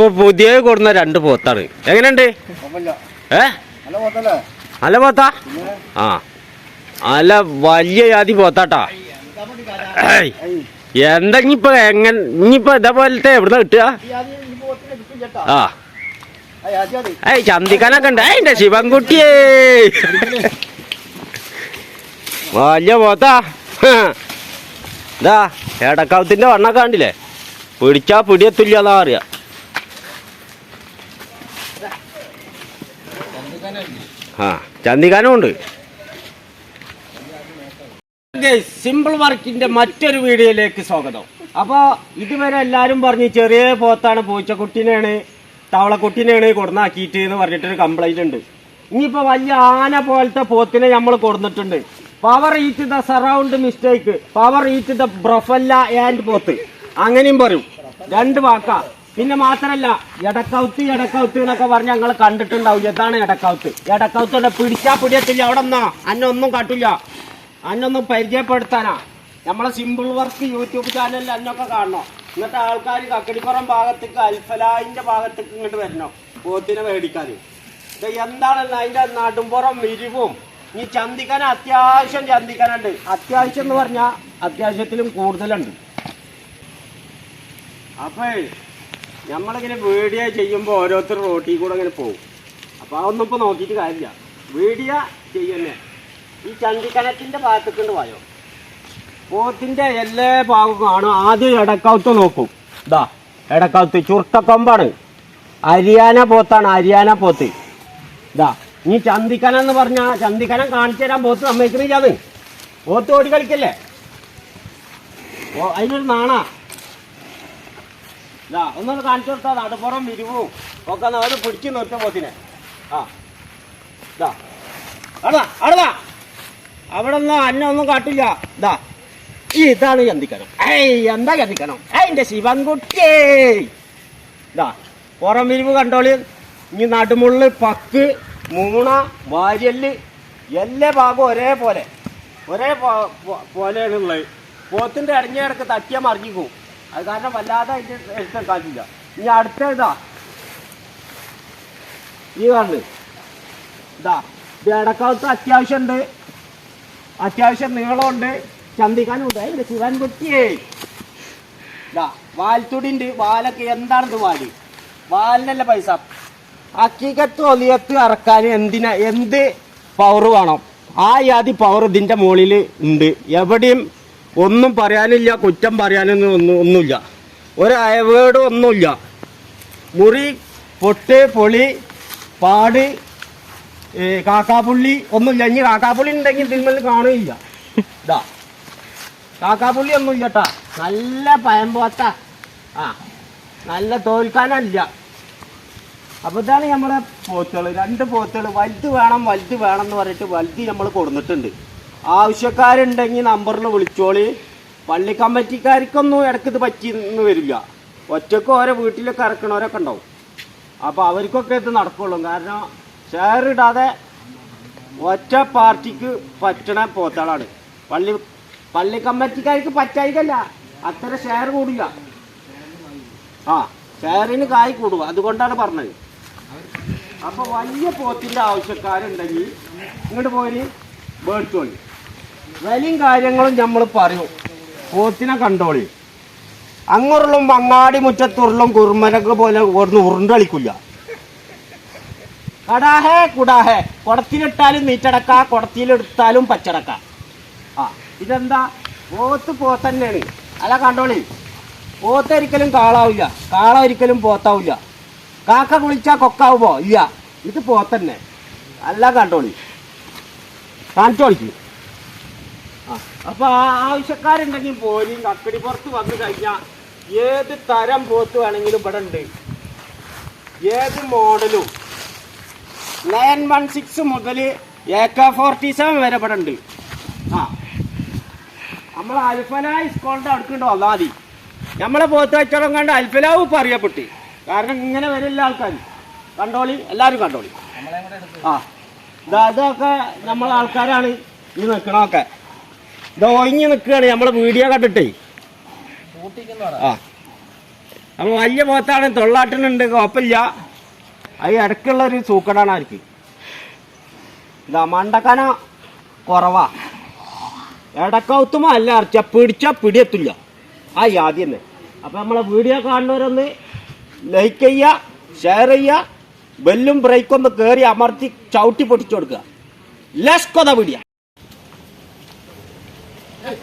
ഇപ്പൊ പുതിയ കൊടുന്ന രണ്ട് പോത്താണ്. എങ്ങനെയുണ്ട്? അല്ല ഏ? നല്ല പോത്താ? ആ. അല്ല വലിയ ജാതി പോത്താട്ടാ. ഏയ്, എന്താ ഇനിയിപ്പോ എങ്ങനെ ഇനിയിപ്പോ ഇതേപോലത്തെ എവിടുന്ന കിട്ടുക? ആ. ഏയ് ചന്തിക്കാനൊക്കെ ഉണ്ട്. അതിന്റെ ശിവൻകുട്ടിയേ. വലിയ പോത്താ. ഇതാ എടക്കാവത്തിന്റെ വണ്ണൊക്കെ കണ്ടില്ലേ? പിടിച്ചാ പിടിയത്തില്ലാന്നാ അറിയാ. ആ ചന്തിക്കാനും ഉണ്ട് സിമ്പിൾ വർക്കിന്റെ മറ്റൊരു വീഡിയോയിലേക്ക് സ്വാഗതം. അപ്പൊ ഇതുവരെ എല്ലാരും പറഞ്ഞു ചെറിയ പോത്താണ് പൂച്ചക്കുട്ടിനെയാണ് തവളക്കുട്ടിനെയാണ് കൊടുന്നാക്കിയിട്ട് എന്ന് പറഞ്ഞിട്ടൊരു കംപ്ലൈന്റ് ഉണ്ട്. ഇനിയിപ്പോ വലിയ ആന പോലത്തെ പോത്തിനെ നമ്മൾ കൊടുത്തിട്ടുണ്ട് power eat the surround mistake power eat the buffalo and പോത്ത്. അങ്ങനെയും പറയും. രണ്ട് വാക്കാ. പിന്നെ മാത്രല്ല എടക്കൗത്ത് എടക്കൗത്ത് എന്നൊക്കെ പറഞ്ഞ് ഞങ്ങൾ കണ്ടിട്ടുണ്ടാവും ഇതാണ് എടക്കൗത്ത്. എടക്കൗത്ത് പിടിച്ചാ പിടിയത്തില്ല. അവിടെ ഒന്നാ അന്നൊന്നും കാട്ടില്ല അന്നൊന്നും പരിചയപ്പെടുത്താനാ. നമ്മളെ സിമ്പിൾ വർക്ക് യൂട്യൂബ് ചാനലിൽ അന്നൊക്കെ കാണണം. എന്നിട്ട് ആൾക്കാർ കക്കടിപ്പുറം ഭാഗത്തേക്ക് അൽഫലായിന്റെ ഭാഗത്തേക്ക് ഇങ്ങോട്ട് വരണോ? പോത്തിനെ മേടിക്കാൻ ഇത് എന്താണല്ലോ അതിന്റെ നടുമ്പുറം മിരിവും ഈ ചന്തിക്കാൻ അത്യാവശ്യം ചന്തിക്കാനുണ്ട്. അത്യാവശ്യം എന്ന് പറഞ്ഞാൽ അത്യാവശ്യത്തിലും കൂടുതലുണ്ട്. അപ്പേ നമ്മളിങ്ങനെ വീഡിയോ ചെയ്യുമ്പോൾ ഓരോരുത്തർ റോട്ടിൽ കൂടെ അങ്ങനെ പോകും. അപ്പോൾ അതൊന്നും ഇപ്പോൾ നോക്കിയിട്ട് കാര്യമില്ല. വീഡിയോ ചെയ്യുന്നേ. ഈ ചന്തിക്കണത്തിന്റെ ഭാഗത്തേക്കൊണ്ട് പോയോ? പോത്തിന്റെ എല്ലാ ഭാഗവും കാണും. ആദ്യം ഇടക്കാവത്ത് നോക്കും. ഇതാ ഇടക്കാവത്ത് ചുർക്കക്കൊമ്പാണ് അരിയാന പോത്താണ് അരിയാന പോത്ത്. ഇതാ ഈ ചന്തിക്കനം എന്ന് പറഞ്ഞാൽ ചന്തിക്കനം കാണിച്ചു തരാൻ പോത്ത് സമ്മതിക്കുന്നില്ല അത്. പോത്ത് ഓടി കളിക്കല്ലേ? ഓ അതിനൊരു നാണാ. ഇതാ ഒന്നൊന്ന് കാണിച്ചു കൊടുത്താൽ നടുപ്പുറം വിരിവും. ഒക്കെ നമ്മൾ പിടിച്ച് നിർത്തി പോത്തിനെ ആ. ഇതാ അടതാ അടതാ അവിടെ ഒന്നും അന്ന ഒന്നും കാട്ടില്ല. ഇതാ ഈ ഇതാണ് ചന്തിക്കണം ഏയ് എന്താ ചന്തിക്കണം അതിന്റെ ശിവൻകുട്ടിയേ. ഇതാ പുറം വിരിവ് കണ്ടോളി. ഇനി നടുമുള്ള് പക്ക് മൂണ വാര്യൽ എല്ലാ ഭാഗവും ഒരേപോലെ. ഒരേ പോലെയാണുള്ളത്. പോത്തിന്റെ ഇടഞ്ഞ ഇടയ്ക്ക് തട്ടിയാൽ മറിഞ്ഞിക്കും അത് കാരണം വല്ലാതെ എടുക്കാൻ കാണില്ല ഇനി അടുത്ത ഇതാ. ഈ കാണുന്നത്. ഇതാ. ഇത് ഇടക്കാലത്ത് അത്യാവശ്യം ഉണ്ട് അത്യാവശ്യം നീളമുണ്ട്. ചന്തിക്കാനുണ്ട് അതിന്റെ ശിവൻകുട്ടിയേ ഇതാ. വാൽത്തുടിണ്ട് വാലൊക്കെ എന്താണിത് വാൽ? വാലിനല്ല പൈസ? അക്കീകത്ത് ഒലിയത്ത് ഇറക്കാൻ എന്തിനാ? എന്ത് പവർ വേണം? ആ യാതി പവർ ഇതിന്റെ മുകളിൽ ഉണ്ട്. എവിടെയും ഒന്നും പറയാനില്ല കുറ്റം പറയാനൊന്നും ഒന്നും ഒന്നുമില്ല. ഒരു അയവേട് ഒന്നുമില്ല. മുറി പൊട്ട് പൊളി പാട് കാക്കാപ്പുള്ളി ഒന്നുമില്ല. ഇനി കാക്കാപ്പുള്ളി ഉണ്ടെങ്കിൽ ഇതിന്മേൽ കാണുകയില്ല. ഇതാ. കാക്കാപ്പുള്ളി ഒന്നുമില്ല കേട്ടാ നല്ല പയമ്പോത്ത ആ നല്ല തോൽക്കാനല്ല. അപ്പൊ ഇതാണ് നമ്മുടെ പോത്തുകൾ രണ്ട് പോത്തുകൾ വലുത് വേണം വലുത് വേണം എന്ന് പറഞ്ഞിട്ട് വലുത് നമ്മൾ കൊടുത്തിട്ടുണ്ട് ആവശ്യക്കാരുണ്ടെങ്കിൽ നമ്പറിൽ വിളിച്ചോളി. പള്ളി കമ്മിറ്റിക്കാർക്കൊന്നും ഇടയ്ക്ക് ഇത് പറ്റിയെന്ന് വരില്ല. ഒറ്റയ്ക്ക് ഓരോ വീട്ടിലൊക്കെ ഇറക്കണവരൊക്കെ ഉണ്ടാവും. അപ്പോൾ അവർക്കൊക്കെ ഇത് നടക്കുള്ളൂ. കാരണം ഷെയർ ഇടാതെ ഒറ്റ പാർട്ടിക്ക് പറ്റണ പോത്താളാണ്. പള്ളി പള്ളി കമ്മിറ്റിക്കാർക്ക് പറ്റായിക്കല്ല അത്ര ഷെയർ കൂടില്ല ആ ഷെയറിന് കായ് കൂടുക. അതുകൊണ്ടാണ് പറഞ്ഞത്. അപ്പോൾ വലിയ പോത്തിന്റെ ആവശ്യക്കാരുണ്ടെങ്കിൽ ഇങ്ങോട്ട് പോയി മേടിച്ചോളി വിലയും കാര്യങ്ങളും നമ്മൾ പറയും. പോത്തിനെ കണ്ടോളി. അങ്ങുരുളും വങ്ങാടി മുറ്റത്തുരുളും കുറുമരക്ക് പോലെ ഒന്ന് ഉരുണ്ടളിക്കില്ല. കടാഹേ കുടാഹേ. കുടത്തിലിട്ടാലും നീറ്റടക്ക കുടത്തിലെടുത്താലും പച്ചടക്ക. ആ ഇതെന്താ? പോത്ത് പോത്തന്നെയാണ്. അല്ല കണ്ടോളി. പോത്ത് ഒരിക്കലും കാളാവില്ല. കാള ഒരിക്കലും പോത്താവില്ല. കാക്ക കുളിച്ചാൽ കൊക്കാവുമോ? ഇല്ല. ഇത് പോത്തന്നെ. അല്ല കണ്ടോളി. കാണിച്ചോളിക്ക്. അപ്പൊ ആ ആവശ്യക്കാരുണ്ടെങ്കിൽ പോലും കക്കടി പുറത്ത് വന്നു കഴിഞ്ഞാൽ ഏത് തരം പോത്ത് വേണമെങ്കിലും ഇവിടെ ഉണ്ട്. ഏത് മോഡലും? നയൻ വൺ സിക്സ് മുതൽ എ കെ ഫോർട്ടി സെവൻ വരെ ഇവിടെ ഉണ്ട്. ആ. നമ്മൾ അൽഫല സ്കോളിന്റെ അടുക്കുണ്ട് വന്നാൽ മതി. നമ്മളെ പോത്ത് വെച്ചോളം കണ്ട് അൽഫലാവ് ഇപ്പം അറിയപ്പെട്ട്. കാരണം ഇങ്ങനെ വരില്ല ആൾക്കാർ കണ്ടോളി? എല്ലാവരും കണ്ടോളി. ആ. ഇതാ ഇതൊക്കെ നമ്മളെ ആൾക്കാരാണ്. ഈ നിൽക്കണമൊക്കെ ഇത് ഒഴിഞ്ഞു നിൽക്കുകയാണ്. നമ്മളെ വീഡിയോ കണ്ടിട്ടേ. ആ. നമ്മൾ വലിയ പോത്താണ് തൊള്ളാട്ടിനുണ്ട്. കുഴപ്പമില്ല. അത് ഇടയ്ക്കുള്ള ഒരു സൂക്കടാണ് ആർക്ക് ഇതാ മണ്ടക്കന കുറവാ. ഇടക്കൗത്തുമോ അല്ല അർച്ച പിടിച്ചാൽ പിടിയെത്തില്ല. ആ ആദ്യം തന്നെ. അപ്പം നമ്മളെ വീഡിയോ കാണുന്നവരൊന്ന് ലൈക്ക് ചെയ്യുക ഷെയർ ചെയ്യുക ബെല്ലും ബ്രേക്കും ഒന്ന് കയറി അമർത്തി ചവിട്ടി പൊട്ടിച്ചു കൊടുക്കുക. Less കൊത video はい、